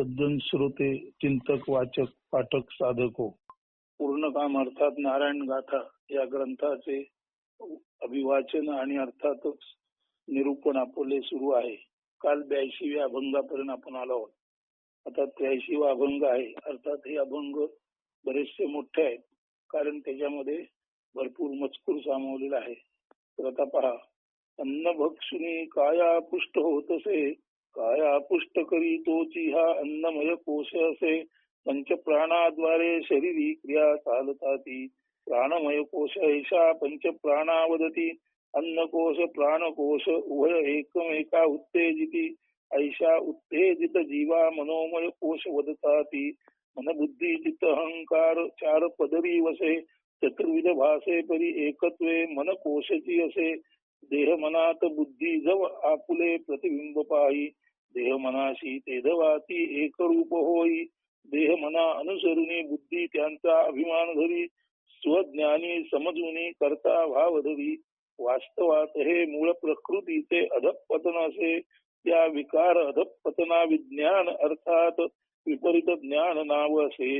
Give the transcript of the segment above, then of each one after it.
सज्जन श्रोते चिंतक वाचक पाठक साधक हो. पूर्ण काम अर्थात नारायण गाथा या ग्रंथाचे अभिवाचन आणि अर्थातच निरूपण आपले सुरू आहे. काल ब्याऐंशीव्या अभंगापर्यंत आपण आलो आहोत. आता त्र्याऐंशीवा अभंग आहे. अर्थात हे अभंग बरेचसे मोठे आहेत. कारण त्याच्यामध्ये भरपूर मजकूर सामावलेला आहे. तर आता पहा. अन्न भक्षुनी काया पुष्ट होत असे काया पुष्ट करी तोची हा अन्नमय कोश असे पंच प्राणाद्वारे शरीरी क्रिया चालताती. प्राणमय कोश ऐशा पंच प्राणावदती. अन्नकोश प्राणकोश उभय एकमेका उत्तेजिती. ऐशा उत्तेजित जीवा मनोमय कोश वदताती. मन बुद्धी चित्त अहंकार चार पदरी वसे. चतुर्विध भासे परी एकत्वे मन कोशची असे. देह मनात बुद्धी जव आपुले प्रतिबिंब पाही देह मनाशी तेधवाती एक रूप होई देह मना अनुसरुनी बुद्धी त्यांचा अभिमान धरी। स्वज्ञानी समजुनी करता भाव धरी वास्तवात हे मूळ प्रकृतीचे अधपतन असे। त्या विकार अधपतना विज्ञान अर्थात विपरीत ज्ञान नाव असे।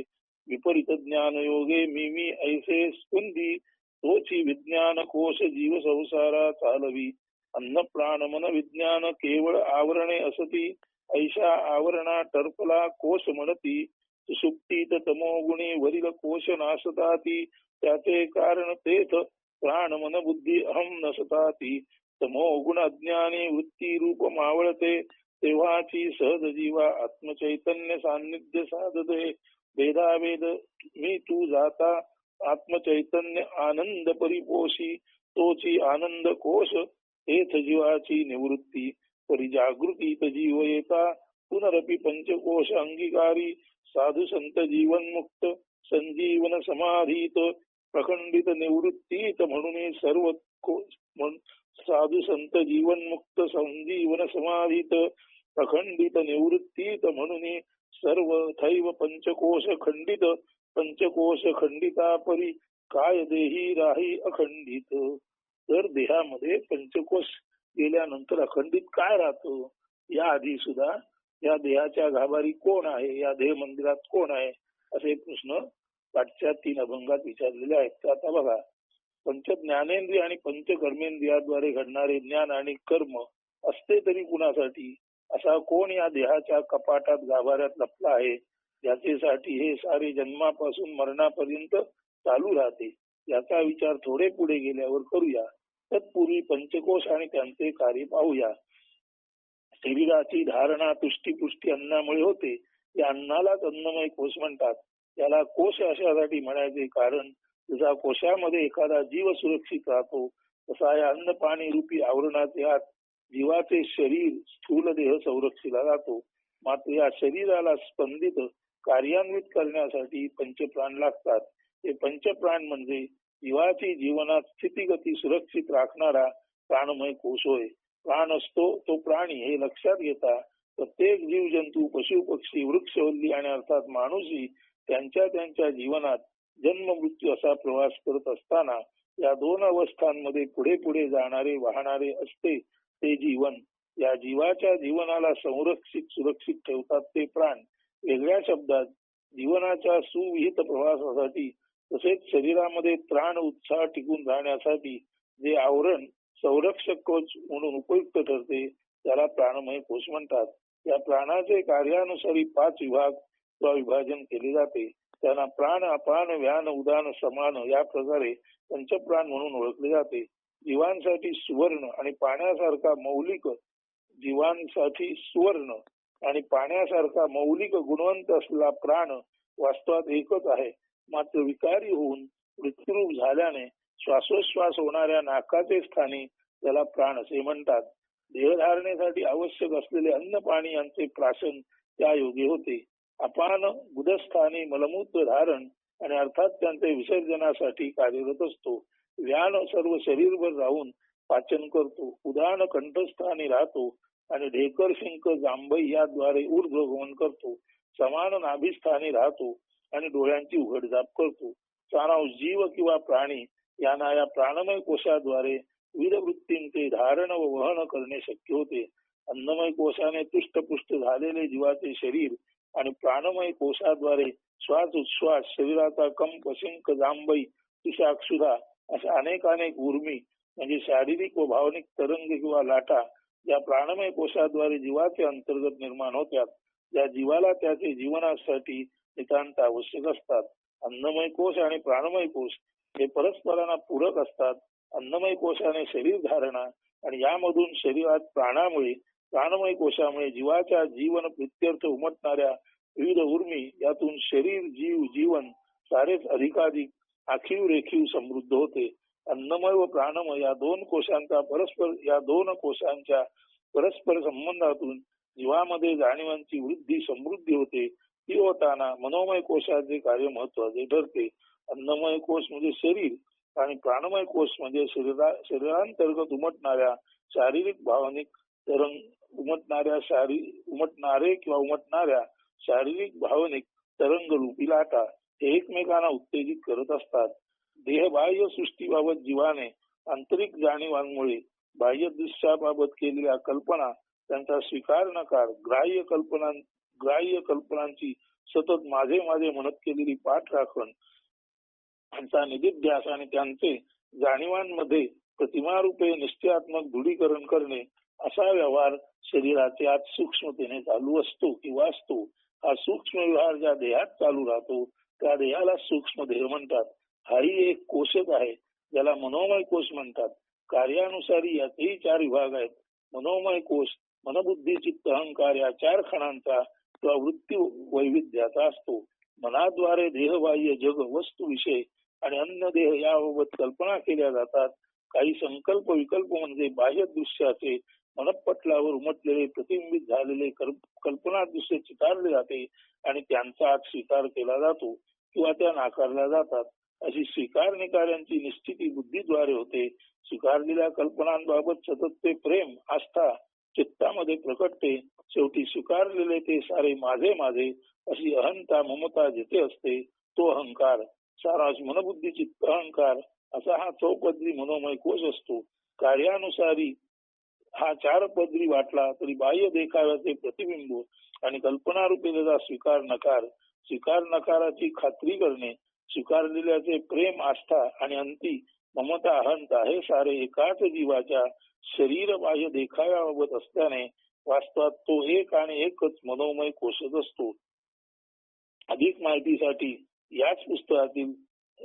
विपरीत ज्ञान योगे मी मी ऐसे स्कुंदी तोची विज्ञान कोश जीव संसारा चालवी। अन्न प्राण मन विज्ञान केवळ आवरणे असती। ऐशा आवरणा टर्पला कोश म्हणती। सुप्तीत तमोगुणी वरील कोश नासताती। त्याचे कारण तेथ प्राण मन बुद्धी अहम नसताती। तमोगुण अज्ञानी वृत्ती रूप मावळते। तेव्हाची सहज जीवा आत्मचैतन्य सान्निध्य साधते। वेदावेद मी तू जाता। आत्मचैतन्य आनंद परिपोषी तोची आनंद कोश हेच जीवाची निवृत्ती. परिजागृती जीव येता पुनरपी पंचकोश अंगीकारी साधू संत जीवन मुक्त संजीवन समाधीत प्रखंडित निवृत्तीत म्हणून सर्व साधू संत जीवन मुक्त संजीवन समाधीत अखंडित निवृत्तीत म्हणून सर्व थैव पंचकोश खंडित पंचकोश खंडिता परी काय देही राही अखंडित? तर देहामध्ये पंचकोश गेल्यानंतर अखंडित काय राहतो? या आधी सुद्धा या देहाच्या गाभारी कोण आहे? या देह मंदिरात कोण आहे? असे प्रश्न पाठच्या तीन अभंगात विचारलेले आहेत. तर आता बघा पंच ज्ञानेंद्रिय आणि पंच कर्मेंद्रियाद्वारे घडणारे ज्ञान आणि कर्म असते तरी कुणासाठी? असा कोण या देहाच्या कपाटात गाभाऱ्यात लपला आहे? ज्याच्यासाठी हे सारे जन्मापासून मरणापर्यंत चालू राहते. याचा विचार थोडे पुढे गेल्यावर करूया. तत्पूर्वी पंचकोश आणि त्यांचे कार्य पाहूया. शरीराची धारणा तुष्टी पुष्टी अन्नामुळे होते. या अन्नालाच अन्नमय कोश म्हणतात. त्याला कोश अशासाठी म्हणायचे कारण जसा कोशामध्ये एखादा जीव सुरक्षित राहतो तसा या अन्न पाणी रूपी आवरणाचे आत जीवाचे शरीर स्थूल देह संरक्षिला जातो. मात्र या शरीराला स्पंदित कार्यान्वित करण्यासाठी पंचप्राण लागतात. हे पंचप्राण म्हणजे जीवाची जीवनात स्थितीगती सुरक्षित राखणारा प्राणमय कोश होय. प्राण असतो तो प्राणी हे लक्षात घेता प्रत्येक जीव जंतू पशु पक्षी वृक्षवल्ली आणि अर्थात माणूसही त्यांच्या त्यांच्या जीवनात जन्म मृत्यू असा प्रवास करत असताना या दोन अवस्थांमध्ये पुढे पुढे जाणारे वाहणारे असते ते जीवन. या जीवाच्या जीवनाला संरक्षित सुरक्षित ठेवतात ते प्राण. वेगळ्या शब्दात जीवनाच्या सुविहित प्रवासासाठी तसेच शरीरामध्ये प्राण उत्साह टिकून राहण्यासाठी जे आवरण संरक्षक कोच म्हणून उपयुक्त ठरते त्याला प्राणमय कोश म्हणतात. या प्राणाचे कार्यानुसारी पाच विभाग किंवा विभाजन केले जाते. त्यांना प्राण अपान व्यान उदान समान या प्रकारे पंचप्राण म्हणून ओळखले जाते. जीवांसाठी सुवर्ण आणि पाण्यासारखा मौलिक जीवांसाठी सुवर्ण आणि पाण्यासारखा मौलिक गुणवंत असलेला प्राण वास्तवात एकच आहे. मात्र विकारी होऊन मृत्यूरूप झाल्याने श्वासोश्वास होणाऱ्या नाकाचे स्थानी त्याला प्राण असे म्हणतात. देहधारणेसाठी आवश्यक असलेले अन्न पाणी यांचे प्राशन त्या योगे होते. अपान गुदस्थानी मलमूत्र धारण आणि अर्थात त्यांचे विसर्जनासाठी कार्यरत असतो. व्यान सर्व शरीरभर राहून पाचन करतो. उदाहरण कंठस्थानी राहतो. आणि ढेकर शिंक जांभई याद्वारे ऊर्ध्वगमन करतो. समान नाभिस्थानी राहतो आणि डोळ्यांची उघडझाप करतो. सारांश जीव किंवा प्राणी यांना या प्राणमय कोशाद्वारे विविध वृत्तींचे धारण व वहन करणे शक्य होते. अन्नमय कोशाने तुष्टपुष्ट झालेले जीवाचे शरीर आणि प्राणमय कोशाद्वारे श्वास उच्छ्वास शरीराचा कंप शिंक जांभई तुषाक्षुधा अशा अनेक अनेक उर्मी म्हणजे शारीरिक व भावनिक तरंग किंवा लाटा या प्राणमय कोशाद्वारे जीवाचे अंतर्गत निर्माण होतात या जीवाला त्याचे जीवनासाठी नितांत आवश्यक असतात. अन्नमय कोश आणि प्राणमय कोश हे परस्परांना पूरक असतात. अन्नमय कोशाने शरीर धारणा आणि यामधून शरीरात प्राणामुळे प्राणमय कोशामुळे जीवाच्या जीवन प्रित्यर्थ उमटणाऱ्या विविध उर्मी यातून शरीर जीव जीवन सारेच अधिकाधिक आखीव रेखीव समृद्ध होते. अन्नमय व प्राणमय या दोन कोशांचा परस्पर या दोन कोशांच्या परस्पर संबंधातून जीवामध्ये जाणीवांची वृद्धी समृद्धी होते. ती होताना मनोमय कोशाचे कार्य महत्त्वाचे ठरते. अन्नमय कोश म्हणजे शरीर आणि प्राणमय कोश म्हणजे शरीरा शरीरांतर्गत उमटणाऱ्या शारीरिक भावनिक तरंग उमटणाऱ्या शारी उमटणारे किंवा उमटणाऱ्या शारीरिक भावनिक तरंग रूपी लाटा हे एकमेकांना उत्तेजित करत असतात. देहबाह्य सृष्टीबाबत जीवाने आंतरिक जाणीवांमुळे बाह्य दृश्याबाबत केलेल्या कल्पना त्यांचा स्वीकार नकार ग्राह्य कल्पना ग्राह्य कल्पनांची सतत माझे माझे म्हणत केलेली पाठ राखण त्यांचा निधीध्यास आणि त्यांचे जाणीवांमध्ये प्रतिमारूपे निश्चयात्मक दृढीकरण करणे असा व्यवहार शरीराचे आत सूक्ष्मतेने चालू असतो किंवा असतो. हा सूक्ष्म व्यवहार ज्या देहात चालू राहतो त्या देहाला सूक्ष्म देह म्हणतात. हरी एक कोशच आहे ज्याला मनोमय कोश म्हणतात. कार्यानुसारी याचेही चार विभाग आहेत. मनोमय कोश मनबुद्धी चित्त अहंकार या चार खणांचा किंवा वृत्ती वैविध्याचा असतो. मनाद्वारे देहबाह्य जग वस्तू विषय आणि अन्य देह याबाबत कल्पना केल्या जातात. काही संकल्प विकल्प म्हणजे बाह्य दृश्याचे मनपटलावर उमटलेले प्रतिबिंबित झालेले कल्पना दृश्य चितारले जाते आणि त्यांचा आज स्वीकार केला जातो किंवा त्या नाकारल्या जातात. अशी स्वीकार निकारांची निश्चिती बुद्धीद्वारे होते. स्वीकारलेल्या कल्पनांबाबत सतत ते प्रेम आस्था चित्तामध्ये प्रकटते. शेवटी स्वीकारलेले ते सारे माझे माझे अशी अहंता ममता जिथे असते तो अहंकार. सारा मनबुद्धी चित्त अहंकार असा हा चौपदरी मनोमय कोश असतो. कार्यानुसारी हा चार पदरी वाटला तरी बाह्य देखाव्याचे प्रतिबिंब आणि कल्पनारूपी त्याचा स्वीकार नकार. स्वीकार नकाराची खात्री करणे स्वीकारलेल्याचे प्रेम आस्था आणि अंती ममता अहंता हे सारे एकाच जीवाच्या शरीर बाह्य देखाव्याबाबत असल्याने वास्तवात तो एक आणि एकच मनोमय कोशत असतो. अधिक माहितीसाठी याच पुस्तकातील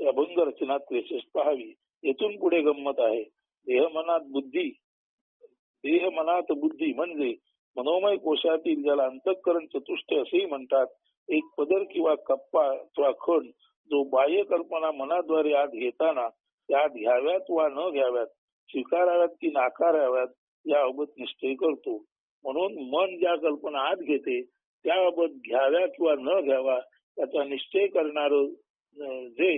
अभंग रचना त्रेसष्ट पहावी. येथून पुढे गंमत आहे. देह मनात बुद्धी देह मनात बुद्धी म्हणजे मनोमय कोशातील ज्याला अंतःकरण चतुष्ट असेही म्हणतात एक पदर किंवा कप्पा किंवा खंड जो बाह्य कल्पना मनाद्वारे आत घेताना त्यात घ्याव्यात वा न घ्याव्यात स्वीकाराव्यात की नाकाराव्यात याबाबत निश्चय करतो. म्हणून मन ज्या कल्पना आत घेते त्याबाबत घ्याव्या किंवा न घ्यावा त्याचा निश्चय करणार जे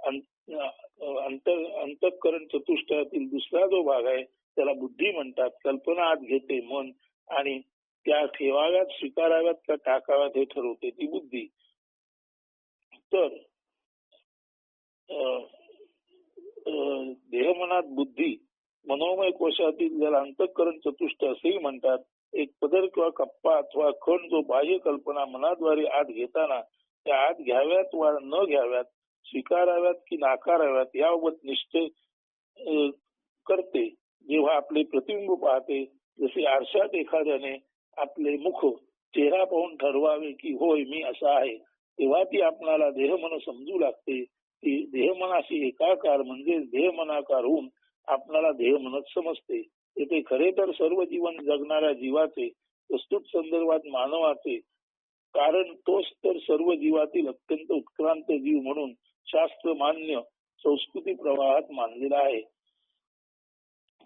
अंत अंतकरण चतुष्टयातील दुसरा जो भाग आहे त्याला बुद्धी म्हणतात. कल्पना आत घेते मन आणि त्या ठेवाव्यात स्वीकाराव्यात का टाकाव्यात हे ठरवते ती बुद्धी. तर देहमनात बुद्धी मनोमय कोशातील ज्याला अंतःकरण चतुष्ट असेही म्हणतात एक पदर किंवा कप्पा अथवा खण जो बाह्य कल्पना मनाद्वारे आत घेताना त्या आत घ्याव्यात वा न घ्याव्यात स्वीकाराव्यात की नाकाराव्यात याबाबत निश्चय करते. जेव्हा आपले प्रतिबिंब पाहते जसे आरशात एखाद्याने आपले मुख चेहरा पाहून ठरवावे की होय मी असा आहे. तेव्हा ती आपणाला देहमन समजू लागते. ती देहमनाशी एकाकार म्हणजे देहमनाकार होऊन आपणाला देह देहमनच समजते. येथे खरे तर सर्व जीवन जगणाऱ्या जीवाचे वस्तुत संदर्भात मानवाचे कारण तोच तर सर्व जीवातील अत्यंत उत्क्रांत जीव म्हणून शास्त्र मान्य संस्कृती प्रवाहात मानलेला आहे.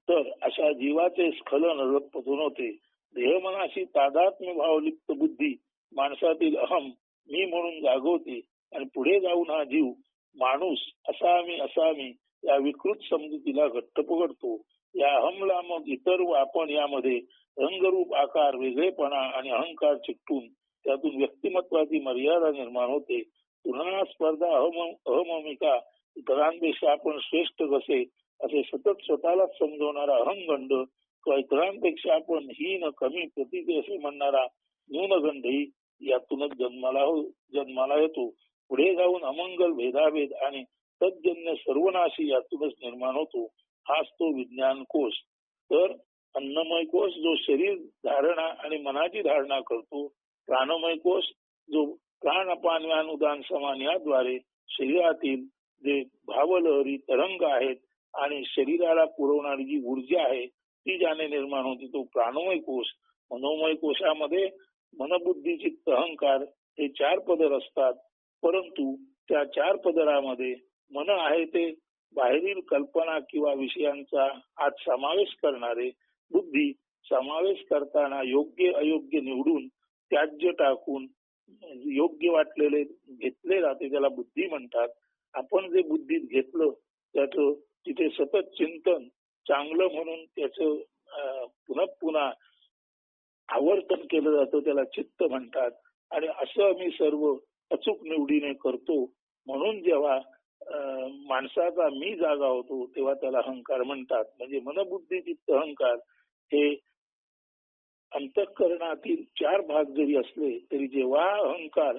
तर अशा जीवाचे स्खलन पतून होते. देहमनाशी तादात्म्य भावलिप्त बुद्धी माणसातील अहम मी म्हणून जागवते आणि पुढे जाऊन हा जीव माणूस असा मी असा मी या विकृत समजुतीला घट्ट पकडतो या अहमला मग इतर व आपण यामध्ये रंगरूप आकार वेगळेपणा आणि अहंकार चिकटून त्यातून व्यक्तिमत्वाची मर्यादा निर्माण होते. पुन्हा स्पर्धा अहममिका इतरांपेक्षा आपण श्रेष्ठ कसे? असे सतत स्वतःला समजवणारा अहंगंड किंवा इतरांपेक्षा आपण हीन कमी प्रतीचे असे म्हणणारा न्यूनगंड ही यातूनच जन्माला हो जन्माला येतो. पुढे जाऊन अमंगल भेदाभेद आणि तज्जन्य सर्वनाशी यातूनच निर्माण होतो. हाच तो विज्ञान कोश. तर अन्नमय कोश जो शरीर धारणा आणि मनाची धारणा करतो प्राणमय कोश जो प्राण अपान अनुदान उदान समान याद्वारे शरीरातील जे भावलहरी तरंग आहेत आणि शरीराला पुरवणारी जी ऊर्जा आहे ती ज्याने निर्माण होती तो प्राणमय कोश. मनोमय कोशामध्ये मनबुद्धी चित्त अहंकार हे चार पदर असतात. परंतु त्या चार पदरामध्ये मन आहे ते बाहेरील कल्पना किंवा विषयांचा आज समावेश करणारे बुद्धी समावेश करताना योग्य अयोग्य निवडून त्याज्य टाकून योग्य वाटलेले घेतले जाते त्याला बुद्धी म्हणतात. आपण जे बुद्धीत घेतलं त्याच तिथे सतत चिंतन चांगलं म्हणून त्याच पुन्हा पुन्हा आवर्तन केलं जातं त्याला चित्त म्हणतात. आणि असं मी सर्व अचूक निवडीने करतो. म्हणून जेव्हा माणसाचा मी जागा होतो तेव्हा त्याला अहंकार म्हणतात. म्हणजे मनबुद्धी चित्त अहंकार हे अंतःकरणातील चार भाग जरी असले तरी जेव्हा अहंकार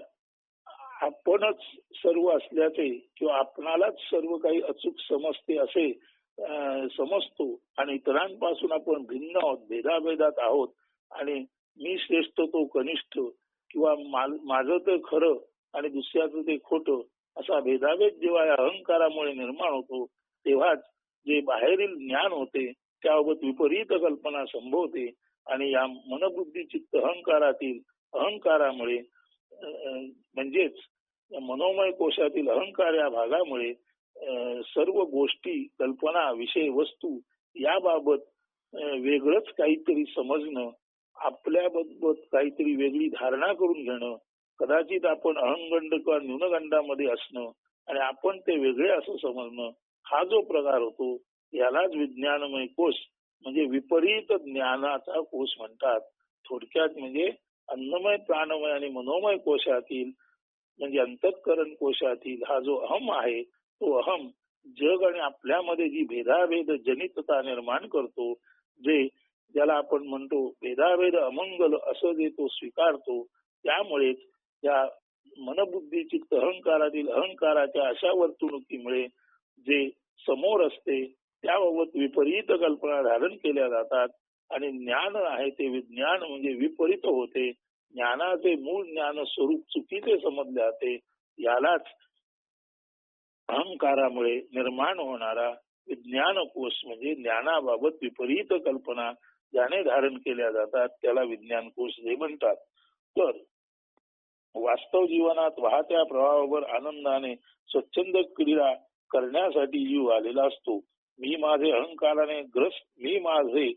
आपणच सर्व असल्याचे किंवा आपणालाच सर्व काही अचूक समजते असे समजतो आणि इतरांपासून आपण भिन्न आहोत भेदाभेदात आहोत आणि मी श्रेष्ठ तो कनिष्ठ किंवा माझं तर खरं आणि दुसऱ्याचं ते खोटं असा भेदाभेद जेव्हा या अहंकारामुळे निर्माण होतो तेव्हाच जे बाहेरील ज्ञान होते त्याबाबत विपरीत कल्पना संभवते आणि या मनबुद्धी चित्त अहंकारातील अहंकारामुळे म्हणजेच मनोमय कोशातील अहंकार या भागामुळे सर्व गोष्टी कल्पना विषय वस्तू याबाबत वेगळंच काहीतरी समजणं आपल्याबाबत काहीतरी वेगळी धारणा करून घेणं कदाचित आपण अहंगंड किंवा न्यूनगंडामध्ये असणं आणि आपण ते वेगळे असं समजणं हा जो प्रकार होतो यालाच विज्ञानमय कोश म्हणजे विपरीत ज्ञानाचा कोश म्हणतात. थोडक्यात म्हणजे अन्नमय प्राणमय आणि मनोमय कोशातील म्हणजे अंतःकरण कोशातील हा जो अहम आहे तो अहम जग आणि आपल्यामध्ये जी भेदाभेद जनितता निर्माण करतो जे ज्याला आपण म्हणतो भेदाभेद अमंगल असं जे तो स्वीकारतो त्यामुळेच या मनबुद्धीची अहंकारातील अहंकाराच्या अशा वर्तणुकीमुळे जे समोर असते त्याबाबत विपरीत कल्पना धारण केल्या जातात आणि ज्ञान आहे ते विज्ञान म्हणजे विपरीत होते. ज्ञानाचे मूळ ज्ञान स्वरूप चुकीचे समजले जाते. यालाच अहंकारामुळे निर्माण होणारा विज्ञान कोश म्हणजे ज्ञानाबाबत विपरीत कल्पना ज्याने धारण केल्या जातात त्याला विज्ञान कोश हे म्हणतात. तर वास्तव जीवनात वाहत्या प्रवाहावर आनंदाने स्वच्छंद क्रीडा करण्यासाठी जीव आलेला असतो. मी माझे अहंकाराने ग्रस्त मी माझे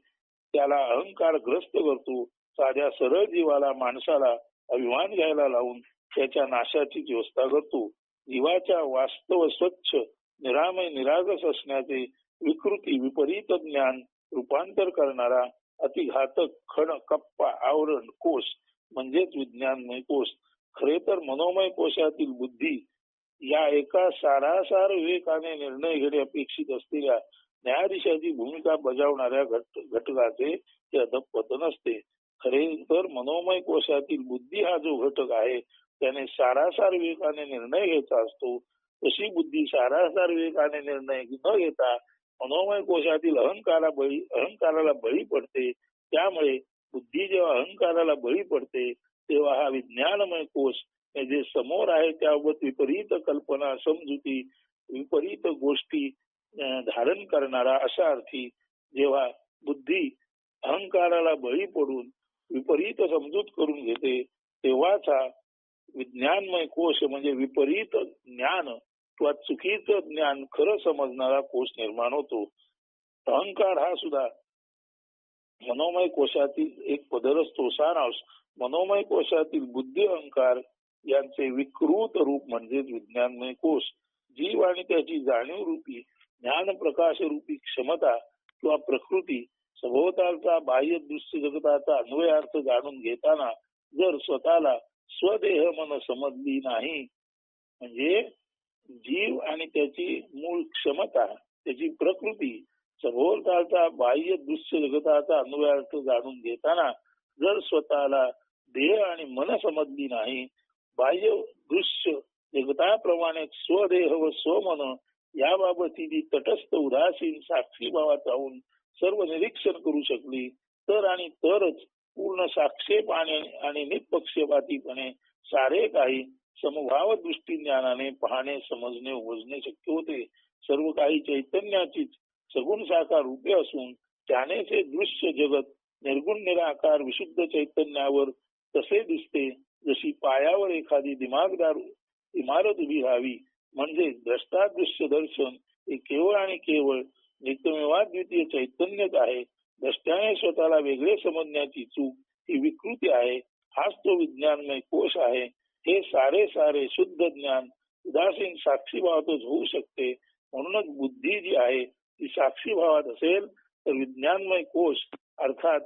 त्याला अहंकार ग्रस्त करतो. साध्या सरळ जीवाला माणसाला अभिमान घ्यायला लावून त्याच्या नाशाची व्यवस्था करतो. जीवाच्या वास्तव स्वच्छ निरामय निरागस असण्याचे विकृती विपरीत ज्ञान रूपांतर करणारा अतिघातक खण कप्पा आवरण कोश म्हणजेच विज्ञानमय कोश खरे तर मनोमय कोशातील बुद्धी या एका सारासार विवेकाने निर्णय घेणे अपेक्षित असलेल्या न्यायाधीशाची भूमिका बजावणाऱ्या घटकाचे ते अधपतन असते खरे तर मनोमय कोशातील बुद्धी हा जो घटक आहे त्याने सारासार विवेकाने निर्णय घ्यायचा असतो. तशी बुद्धी सारासार विवेकाने निर्णय न घेता मनोमय कोशातील अहंकारा बळी अहंकाराला बळी पडते. त्यामुळे बुद्धी जेव्हा अहंकाराला बळी पडते तेव्हा हा विज्ञानमय कोश जे समोर आहे त्याबाबत विपरीत कल्पना समजुती विपरीत गोष्टी धारण करणारा अशा अर्थी जेव्हा बुद्धी अहंकाराला बळी पडून विपरीत समजूत करून घेते तेव्हाच हा विज्ञानमय कोश म्हणजे विपरीत ज्ञान किंवा चुकीचं ज्ञान खरं समजणारा कोश निर्माण होतो. अहंकार हा सुद्धा मनोमय कोशातील एक पदरस तो सारांश मनोमय कोशातील बुद्धी अहंकार यांचे विकृत रूप म्हणजेच विज्ञानमय कोश जीव आणि त्याची जाणीव रूपी ज्ञान प्रकाश रूपी क्षमता किंवा प्रकृती सभोवतालचा बाह्य दृश्य जगताचा अन्वयार्थ जाणून घेताना जर स्वतःला स्वदेह मन समजली नाही म्हणजे जीव आणि त्याची मूळ क्षमता त्याची प्रकृती सभोवतालचा बाह्य दृश्य जगताचा अन्वयार्थ जाणून घेताना जर स्वतःला देह आणि मन समजली नाही बाह्य दृश्य जगताप्रमाणे स्वदेह व स्वमन याबाबतीची तटस्थ उदासीन साक्षी भावात राहून सर्व निरीक्षण करू शकली तर आणि तरच पूर्ण साक्षेपाने आणि निपक्षपातीपणे सारे काही समभाव दृष्टी ज्ञानाने पाहणे समजणे ओझणे शक्य होते. सर्व काही चैतन्याचीच सगुण साकार उभे असून त्यानेच हे दृश्य जगत निर्गुण निराकार विशुद्ध चैतन्यावर तसे दिसते जशी पायावर एखादी दिमागदार इमारत उभी राहावी म्हणजे द्रष्टादृश्य दर्शन हे केवळ आणि केवळ नित्यमेवाद्वितीय चैतन्यच आहे. द्रष्ट्याने स्वतःला वेगळे समजण्याची चूक ही विकृती आहे. हाच तो विज्ञानमय कोश आहे. हे सारे सारे शुद्ध ज्ञान उदासीन साक्षीभावातच होऊ शकते. म्हणूनच बुद्धी जी आहे ती साक्षी भावात असेल तर विज्ञानमय कोश अर्थात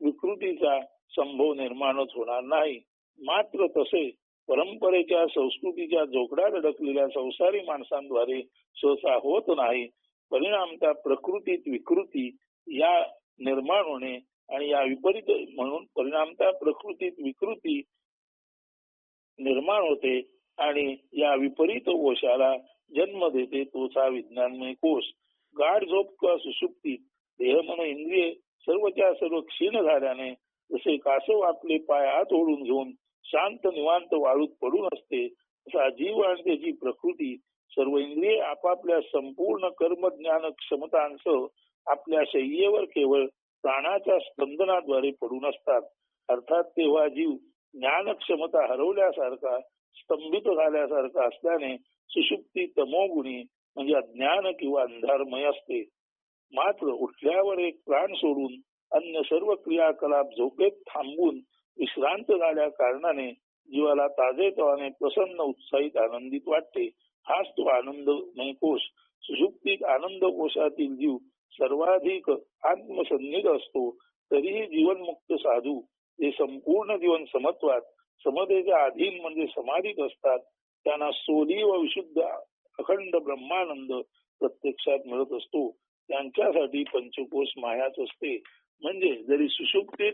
विकृतीचा संभव निर्माणच होणार नाही. मात्र तसे परंपरेच्या संस्कृतीच्या जोकडात अडकलेल्या संसारी माणसांद्वारे सहसा होत नाही. परिणामता प्रकृतीत विकृती या निर्माण होणे आणि या विपरीत म्हणून परिणामता प्रकृतीत विकृती निर्माण होते आणि या विपरीत कोशाला जन्म देते तोच हा विज्ञानमय कोश. गाढ झोप किंवा सुशुक्ती देह मन इंद्रिय सर्वच्या सर्व क्षीण झाल्याने जसे कासव आपले पाय आत ओढून घेऊन शांत निवांत वाळूत पडून असते तसा जीव आणि त्याची प्रकृती सर्व इंद्रिय आपापल्या संपूर्ण कर्म ज्ञान क्षमतांसह आपल्या शय्येवर केवळ प्राणाच्या स्पंदनाद्वारे पडून असतात. अर्थात तेव्हा जीव ज्ञान क्षमता हरवल्यासारखा स्तंभित झाल्यासारखा असल्याने सुषुप्ती तमोगुणी म्हणजे अज्ञान किंवा अंधारमय असते. मात्र उठल्यावर एक प्राण सोडून अन्य सर्व क्रियाकलाप झोपेत थांबून विश्रांत झाल्या कारणाने जीवाला ताजेतवाने प्रसन्न उत्साहित आनंदित वाटते. हाच तो आनंदमय कोश. सुषुप्तीत आनंद कोशातील जीव सर्वाधिक आत्मसन्निध असतो. तरीही जीवनमुक्त साधू जे संपूर्ण जीवन समत्वात समतेच्या अधीन म्हणजे समाधीत असतात त्यांना सोली व विशुद्ध अखंड ब्रह्मानंद प्रत्यक्षात मिळत असतो. त्यांच्यासाठी पंचकोश मायाच असते. म्हणजे जरी सुशुक्तीत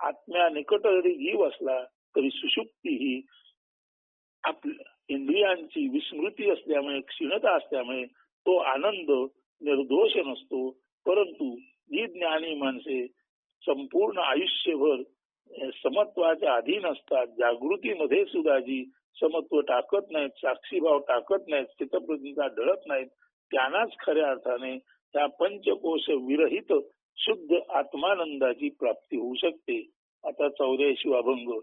आत्म्या निकट जरी जीव असला तरी सुशुक्ती ही आपल्या इंद्रियांची विस्मृती असल्यामुळे क्षीणता असल्यामुळे तो आनंद निर्दोष नसतो. परंतु जी ज्ञानी माणसे संपूर्ण आयुष्यभर समत्वाच्या अधीन असतात जागृतीमध्ये सुद्धा जी समत्व टाकत नाहीत साक्षीभाव टाकत नाहीत चित्तप्रतिका ढळत नाहीत त्यांनाच खऱ्या अर्थाने त्या पंचकोश विरहित शुद्ध आत्मानंदाची प्राप्ती होऊ शकते. आता चौऱ्याऐंशी अभंग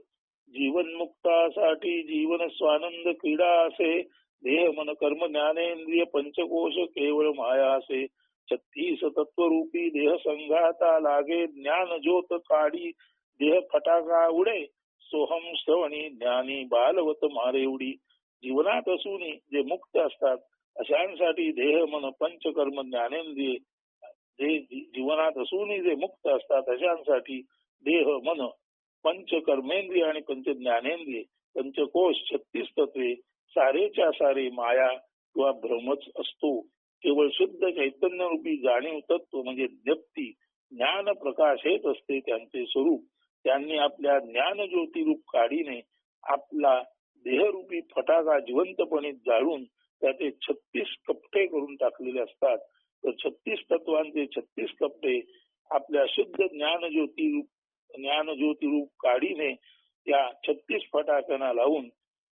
जीवनमुक्तासाठी जीवन स्वानंद क्रीडा असे देह मन कर्म ज्ञानेंद्रिय पंचकोश केवळ माया असे. छत्तीस तत्वरूपी देह संघाता लागे ज्ञान ज्योत काढी देह फटाका उडे. सोहम श्रवणी ज्ञानी बालवत मारेवडी जीवनात असून जे मुक्त असतात अशांसाठी देह मन पंचकर्म ज्ञानेंद्रिय जे जीवनात असूनही जे मुक्त असतात अशांसाठी देह मन पंचकर्मेंद्रिय आणि पंच ज्ञानेंद्रिय पंचकोश छत्तीस तत्वे सारेच्या सारे माया किंवा भ्रमच असतो. केवळ शुद्ध चैतन्य रूपी जाणीव तत्व म्हणजे ज्ञप्ती ज्ञान प्रकाश हेच असते त्यांचे स्वरूप. त्यांनी आपल्या ज्ञान ज्योती रूप काढीने आपला देहरूपी फटाका जिवंतपणे जाळून त्याचे छत्तीस कपटे करून टाकलेले असतात. तर छत्तीस तत्वांचे छत्तीस कपटे आपल्या शुद्ध ज्ञान ज्योती रूप ज्ञान ज्योती रूप काढीने त्या छत्तीस फटाक्यांना लावून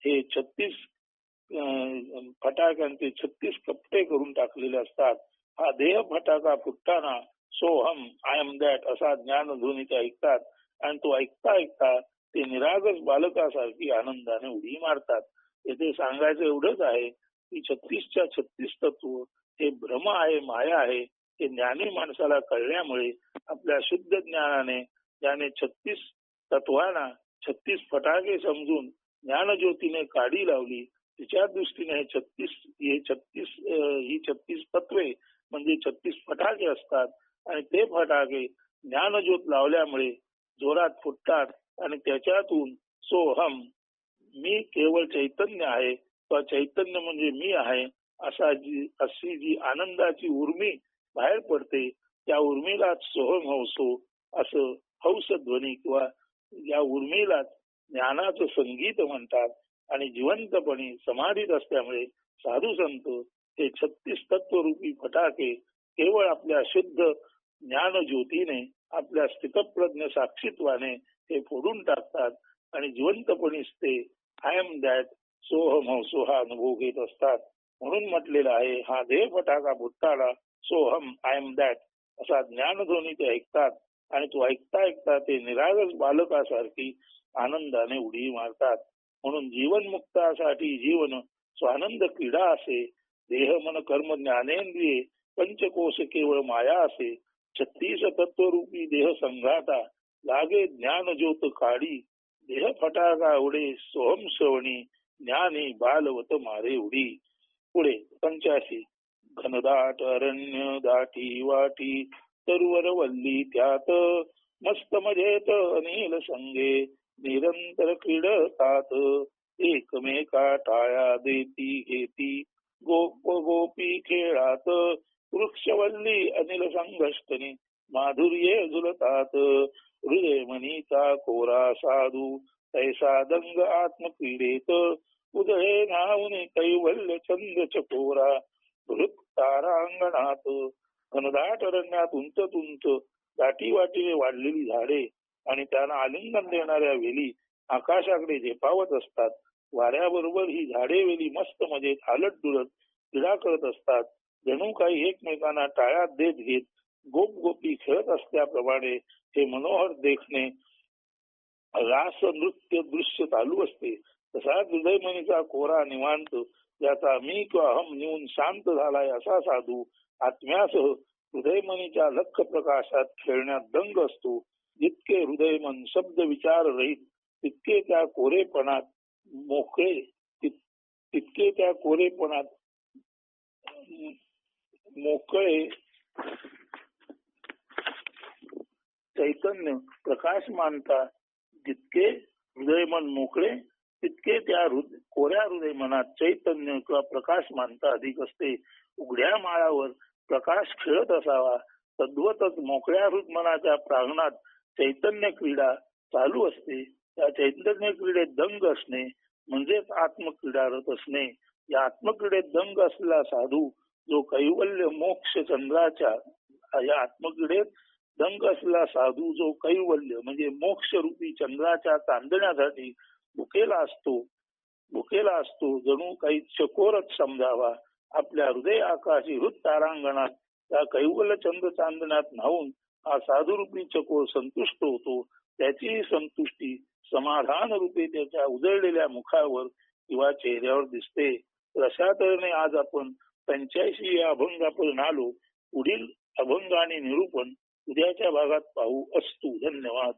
हे छत्तीस फटाक्यांचे छत्तीस कपटे करून टाकलेले असतात. हा देह फटाका फुटताना सोहम आय एम दॅट असा ज्ञान ध्वनीचा ऐकतात. आणि तो ऐकता ऐकता ते निरागस बालकासारखी आनंदाने उडी मारतात. येथे सांगायचं एवढंच आहे की छत्तीसच्या छत्तीस तत्व हे भ्रम आहे माया आहे हे ज्ञानी माणसाला कळल्यामुळे आपल्या शुद्ध ज्ञानाने त्याने छत्तीस तत्वांना छत्तीस फटाके समजून ज्ञानज्योतीने काढी लावली तिच्या दृष्टीने हे छत्तीस हे छत्तीस ही छत्तीस तत्वे म्हणजे छत्तीस फटाके असतात आणि ते फटाके ज्ञानज्योत लावल्यामुळे जोरात फुटतात आणि त्याच्यातून सोहम मी केवळ चैतन्य आहे किंवा चैतन्य म्हणजे मी आहे असा जी अशी जी आनंदाची उर्मी बाहेर पडते त्या उर्मीलाच सोहम हौसो असं हौस ध्वनी किंवा या उर्मीलाच ज्ञानाचं संगीत म्हणतात आणि जिवंतपणे समाधीत असल्यामुळे साधू संत हे छत्तीस तत्वरूपी फटाके केवळ आपल्या शुद्ध ज्ञान ज्योतीने आपल्या स्थितप्रज्ञ साक्षीत्वाने हे फोडून टाकतात आणि जिवंतपणीच ते आय एम दॅट सोहम हंसो हा अनुभव घेत असतात. म्हणून म्हटलेलं आहे हा देह फटाका भूताला सोहम आय एम दॅट असा ज्ञानध्वनी ते ऐकतात आणि तो ऐकता ऐकता ते निरागस बालकासारखी आनंदाने उडी मारतात. म्हणून जीवनमुक्तासाठी जीवन स्वानंद क्रीडा असे देह मन कर्म ज्ञानेंद्रिये पंचकोश केवळ माया असे छत्तीस तत्व रूपी देह संघाता लागे ज्ञान ज्योत काढी. देह फटाका उडे सोहम श्रवणी ज्ञानी बालवत मारे उडी. पुढे पंचाशी घनदाट अरण्य दाटी वाटी तरुवर वल्ली त्यात. मस्त मजेत अनिल संगे निरंतर क्रीडतात. एकमेका टाळ्या देती घेती. गोप गोपी खेळात. वृक्षवल्ली अनिल संघष्टनी माधुर्ये झुलतात. हृदय मनीचा कोरा साधू तैसा दंग आत्मक्रीडेत. उदय नावने कैवल्य छंद चकोरा भृत तारांगणात. घनदाट अरण्यात उंच उंच दाटी वाटीने वाढलेली झाडे आणि त्यांना आलिंगन देणाऱ्या वेली आकाशाकडे झेपावत असतात. वाऱ्याबरोबर ही झाडे वेली मस्त मजेत हालत डुलत क्रीडा करत असतात. जणू काही एकमेकांना टाळ्यात देत घेत गोप गोपी खेळत असल्याप्रमाणे हे मनोहर देखणे रास नृत्य दृश्य चालू असते. तसाच हृदयमनीचा कोरा निवांत, ज्याचा मी किंवा अहम निवून शांत झालाय असा साधू आत्म्यासह हृदयमनीच्या लख प्रकाशात खेळण्यात दंग असतो. जितके हृदयमन शब्द विचार रहित, तितके त्या कोरेपणात मोकळे तितके त्या कोरेपणात मोकळे चैतन्य प्रकाश मानता जितके हृदयमन मोकळे तितके त्या कोऱ्या हृदय मनात चैतन्य किंवा प्रकाश मानता अधिक असते. उघड्या माळावर प्रकाश खेळत असावा. तद्वतच मोकळ्या हृद मनाच्या प्रांगणात चैतन्य क्रीडा चालू असते. त्या चैतन्य क्रीडेत दंग असणे म्हणजेच आत्मक्रीडारत असणे. या आत्मक्रीडेत दंग असलेला साधू जो कैवल्य मोक्ष चंद्राच्या या आत्मक्रीडेत दंग असलेला साधू जो कैवल्य म्हणजे मोक्ष रूपी चंद्राच्या चांदण्यासाठी भुकेला असतो भुकेला असतो जणू काही चकोरच समजावा. आपल्या हृदय आकाशी हृद तारांगणात त्या कैवल्य चंद्र चांदण्यात न्हावून हा साधू रूपी चकोर संतुष्ट होतो. त्याची संतुष्टी समाधान रूपे त्याच्या उजळलेल्या मुखावर किंवा चेहऱ्यावर दिसते. तर अशा तऱ्हेने आज आपण पंच्याऐंशी या अभंगापर्यंत आलो पुढील अभंग आणि निरूपण उद्याच्या भागात पाहू असतो. धन्यवाद.